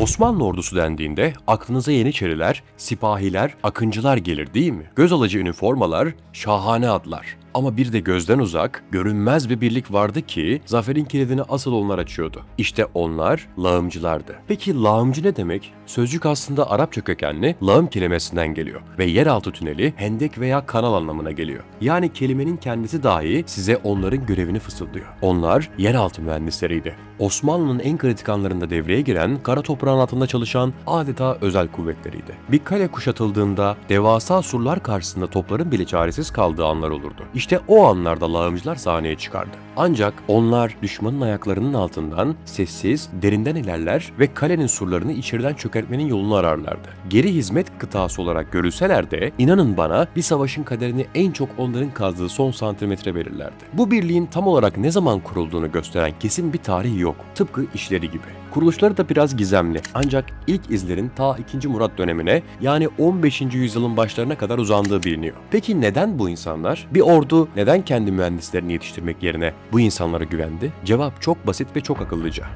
Osmanlı ordusu dendiğinde aklınıza Yeniçeriler, sipahiler, akıncılar gelir değil mi? Göz alıcı üniformalar, şahane adlar. Ama bir de gözden uzak, görünmez bir birlik vardı ki zaferin kilidini asıl onlar açıyordu. İşte onlar lağımcılardı. Peki lağımcı ne demek? Sözcük aslında Arapça kökenli lağım kelimesinden geliyor ve yeraltı tüneli hendek veya kanal anlamına geliyor. Yani kelimenin kendisi dahi size onların görevini fısıldıyor. Onlar yeraltı mühendisleriydi. Osmanlı'nın en kritik anlarında devreye giren, kara toprağın altında çalışan adeta özel kuvvetleriydi. Bir kale kuşatıldığında devasa surlar karşısında topların bile çaresiz kaldığı anlar olurdu. İşte o anlarda lağımcılar sahneye çıkardı. Ancak onlar düşmanın ayaklarının altından sessiz, derinden ilerler ve kalenin surlarını içeriden çökertmenin yolunu ararlardı. Geri hizmet kıtası olarak görülseler de inanın bana bir savaşın kaderini en çok onların kazdığı son santimetre belirlerdi. Bu birliğin tam olarak ne zaman kurulduğunu gösteren kesin bir tarih yok. Tıpkı işleri gibi. Kuruluşları da biraz gizemli. Ancak ilk izlerin ta 2. Murat dönemine yani 15. yüzyılın başlarına kadar uzandığı biliniyor. Peki neden bu insanlar? Bir ordu neden kendi mühendislerini yetiştirmek yerine bu insanlara güvendi? Cevap çok basit ve çok akıllıca.